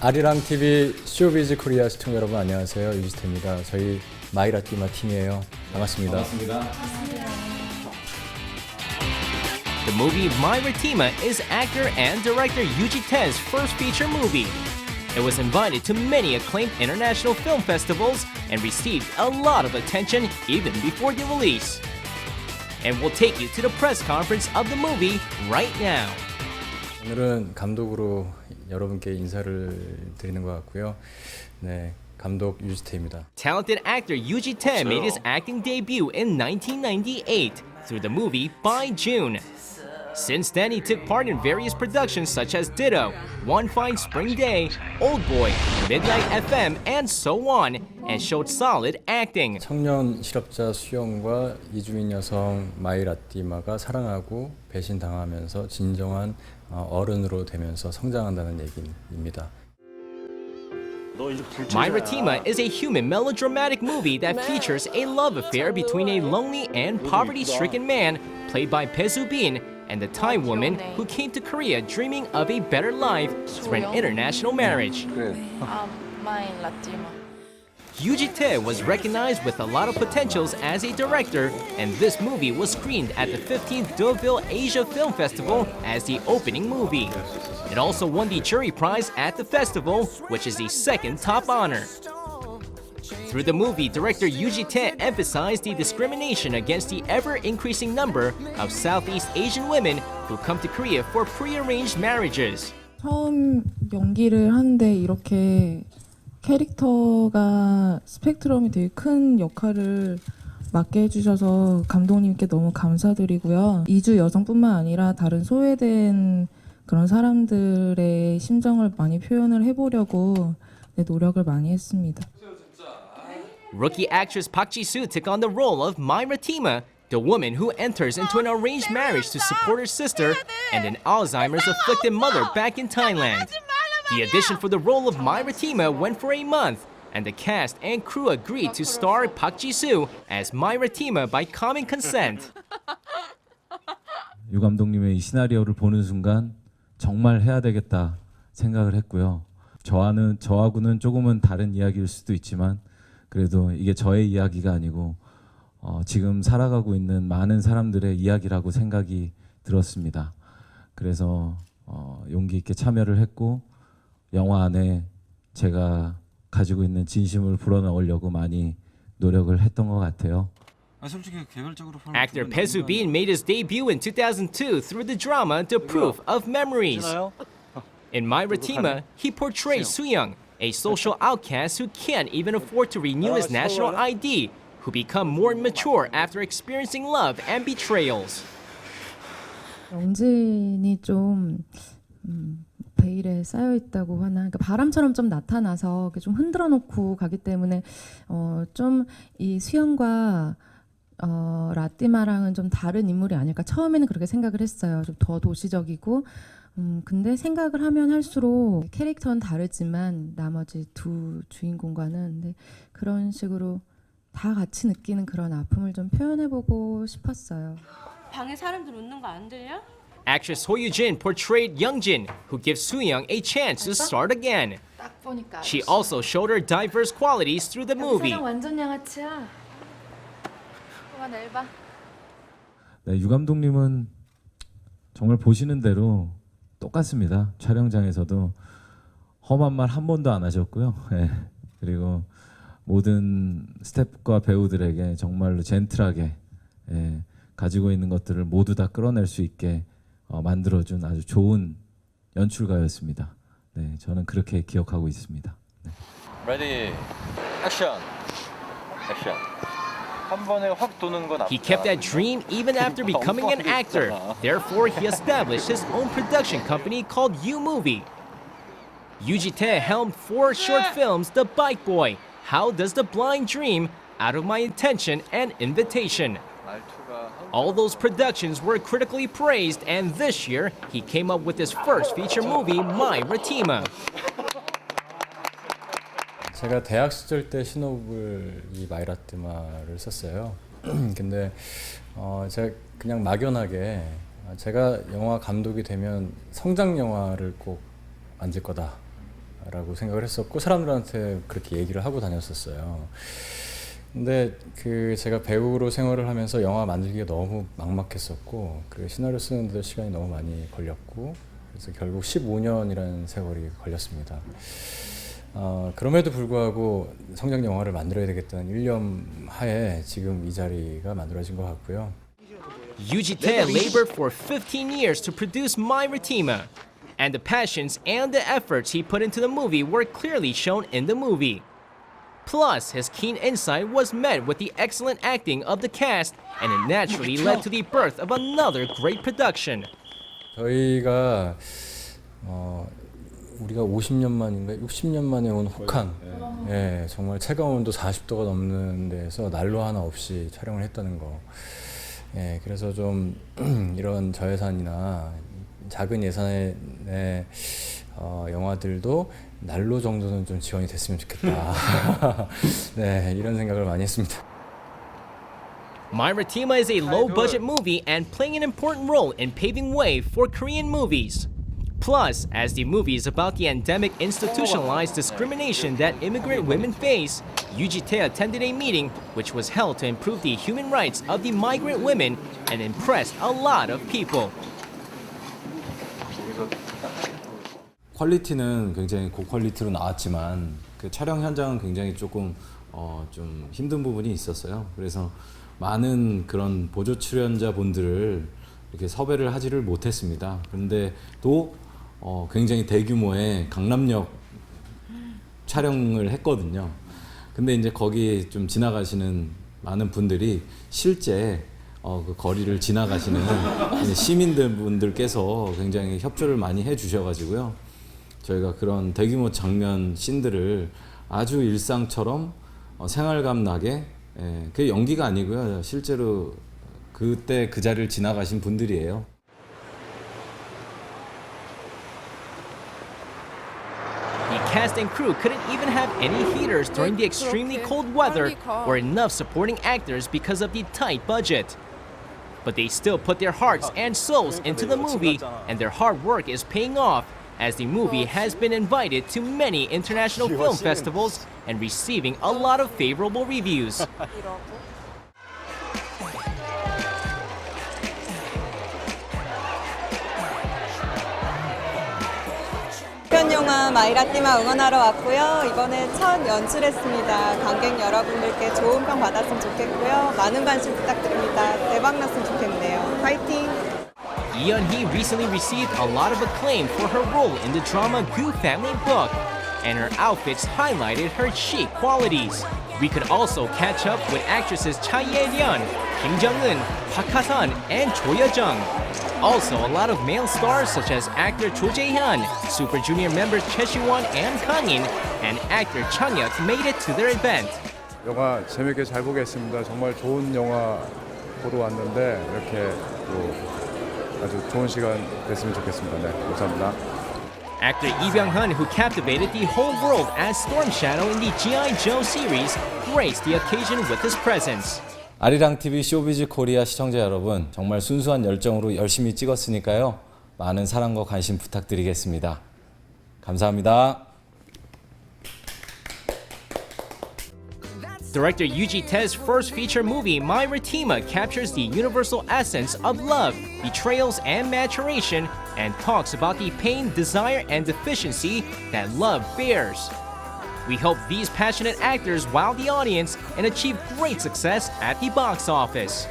아리랑 TV 쇼비즈 코리아 시청자 여러분 안녕하세요 유지태입니다. 저희 마이라띠마 팀이에요. 반갑습니다. The movie My Ratima is actor and director Yuji Ten's first feature movie. It was invited to many acclaimed international film festivals and received a lot of attention even before the release. And we'll take you to the press conference of the movie right now. 오늘은 감독으로 여러분께 인사를 드리는 것 같고요. 네, 감독 유지태입니다. Talented actor Yuji Ten made his acting debut in 1998 through the movie By June. Since then, he took part in various productions such as Ditto, One Fine Spring Day, Old Boy, Midnight FM, and so on, and showed solid acting. 청년 실업자 수영과 이주민 여성 마이라띠마가 사랑하고 배신당하면서 진정한 어, 어른으로 되면서 성장한다는 얘기입니다. My Ratima is a human melodramatic movie that features a love affair between a lonely and poverty stricken man, played by Pesu Bin, and the Thai woman who came to Korea dreaming of a better life through an international marriage. Yuji Tae was recognized with a lot of potentials as a director, and this movie was screened at the 15th Deauville Asia Film Festival as the opening movie. It also won the jury prize at the festival, which is the second top honor. Through the movie, director Yuji Tae emphasized the discrimination against the ever-increasing number of Southeast Asian women who come to Korea for prearranged marriages. 처음 연기를 하는데 이렇게 캐릭터가 스펙트럼이 되게 큰 역할을 맡게 해주셔서 감독님께 너무 감사드리고요. 이주 여성뿐만 아니라 다른 소외된 그런 사람들의 심정을 많이 표현을 해보려고 네, 노력을 많이 했습니다. Rookie actress Park Ji-soo took on the role of Myra Tima, the woman who enters into an arranged marriage to support her sister and an Alzheimer's-afflicted mother back in Thailand. The audition for the role of Myra Tima went for a month, and the cast and crew agreed to star Park Ji-soo as Myra Tima by common consent. 유 감독님의 이 시나리오를 보는 순간 정말 해야 되겠다 생각을 했고요. 저와는 저하고는 조금은 다른 이야기일 수도 있지만 그래도 이게 저의 이야기가 아니고 어, 지금 살아가고 있는 많은 사람들의 이야기라고 생각이 들었습니다. 그래서 어, 용기 있게 참여를 했고 영화 안에 제가 가지고 있는 진심을 불어넣으려고 많이 노력을 했던 것 같아요. 아 솔직히 개별적으로 보면 Actor Bin made his debut in 2002 through the drama The Proof of Memories. In Myra Tima, he portrays Soo-young, a social outcast who can't even afford to renew his national ID, who become more mature after experiencing love and betrayals. 영진이 좀 음, 베일에 쌓여 있다고 하나, 그러니까 바람처럼 좀 나타나서 좀 흔들어 놓고 가기 때문에 어, 좀 이 수영과 어, 라띠마랑은 좀 다른 인물이 아닐까 처음에는 그렇게 생각을 했어요. 좀 더 도시적이고. 음, 근데 생각을 하면 할수록 캐릭터는 다르지만 나머지 두 주인공과는 근데 그런 식으로 다 같이 느끼는 그런 아픔을 좀 표현해보고 싶었어요. 방에 사람들 웃는 거 안 들려? Actress Ho Yoo-jin portrayed Young-jin, who gives Soo-young a chance to start again. 딱 보니까 She also showed her diverse qualities through the movie. 사장 완전 양아치야. 그만 내봐. 네, 유 감독님은 정말 보시는 대로 똑같습니다. 촬영장에서도 험한 말 한 번도 안 하셨고요. 예. 그리고 모든 스태프과 배우들에게 정말로 젠틀하게 예, 가지고 있는 것들을 모두 다 끌어낼 수 있게 어, 만들어준 아주 좋은 연출가였습니다. 네, 저는 그렇게 기억하고 있습니다. 레디 액션 He kept that dream even after becoming an actor. Therefore, he established his own production company called U Movie. Yuji Te helmed four short films The Bike Boy, How Does the Blind Dream, Out of My Intention, and Invitation. All those productions were critically praised, and this year, he came up with his first feature movie, My Ratima. 제가 대학 시절 때 신호를 이 마이라띠마를 썼어요. 근데 어 제가 그냥 막연하게 아, 제가 영화 감독이 되면 성장 영화를 꼭 만들 거다라고 생각을 했었고 사람들한테 그렇게 얘기를 하고 다녔었어요. 근데 그 제가 배우로 생활을 하면서 영화 만들기가 너무 막막했었고 그리고 시나리오 쓰는데 시간이 너무 많이 걸렸고 그래서 결국 15년이라는 세월이 걸렸습니다. 어, 그럼에도 불구하고 성장 영화를 만들어야 되겠다는 일념 하에 지금 이 자리가 만들어진 것 같고요. Yuji Tae labored for 15 years to produce My Retima, and the passions and the efforts he put into the movie were clearly shown in the movie. Plus, his keen insight was met with the excellent acting of the cast, and it naturally led to the birth of another great production. 저희가 어, 우리가 50년 만인가 60년 만에 온 혹한 예, 정말 체감 온도 40도가 넘는 데서 난로 하나 없이 촬영을 했다는 거. 예, 그래서 좀 이런 저예산이나 작은 예산의 네, 어, 영화들도 난로 정도는 좀 지원이 됐으면 좋겠다. 네, 이런 생각을 많이 했습니다. My Retima is a low budget movie and playing an important role in paving way for Korean movies. Plus, as the movie is about the endemic institutionalized discrimination that immigrant women face, Yuji Tae attended a meeting which was held to improve the human rights of the migrant women and impressed a lot of people. 퀄리티는 굉장히 고퀄리티로 나왔지만 그 촬영 현장은 굉장히 조금 어, 좀 힘든 부분이 있었어요. 그래서 많은 그런 보조 출연자 분들을 이렇게 섭외를 하지를 못했습니다. 그런데 또 어, 굉장히 대규모의 강남역 촬영을 했거든요. 근데 이제 거기 좀 지나가시는 많은 분들이 실제 어, 그 거리를 지나가시는 시민들 분들께서 굉장히 협조를 많이 해 주셔가지고요. 저희가 그런 대규모 장면 씬들을 아주 일상처럼 어, 생활감 나게 예, 그게 연기가 아니고요. 실제로 그때 그 자리를 지나가신 분들이에요. Cast and crew couldn't even have any heaters during the extremely cold weather or enough supporting actors because of the tight budget. But they still put their hearts and souls into the movie, and their hard work is paying off as the movie has been invited to many international film festivals and receiving a lot of favorable reviews. 영화 마이라띠마 응원하러 왔고요. 이번에 첫 연출했습니다. 관객 여러분들께 좋은 평 받았으면 좋겠고요. 많은 관심 부탁드립니다. 대박 났으면 좋겠네요. 파이팅! Hee recently received a lot of acclaim for her role in the drama Goo Family Book, and her outfits highlighted her chic qualities. We could also catch up with actresses Cha Ye-ryun, Kim Jong-un, Park Ha-sun, and Cho Ye-jung. Also, a lot of male stars such as actor Cho Jae-hyun, Super Junior members Choi Siwon and Kang-in, and actor Chang Hyuk made it to their event. 영화 재밌게 잘 보겠습니다. 정말 좋은 영화 보러 왔는데 이렇게 또 아주 좋은 시간 됐으면 좋겠습니다. 네, 감사합니다. Actor Lee Byung-hun, who captivated the whole world as Storm Shadow in the G.I. Joe series, graced the occasion with his presence. 아리랑 TV 쇼비즈 코리아 시청자 여러분, 정말 순수한 열정으로 열심히 찍었으니까요. 많은 사랑과 관심 부탁드리겠습니다. 감사합니다. Director Yuji Te's first feature movie, My Retima, captures the universal essence of love, betrayals, and maturation, and talks about the pain, desire, and deficiency that love bears. We hope these passionate actors wow the audience and achieve great success at the box office.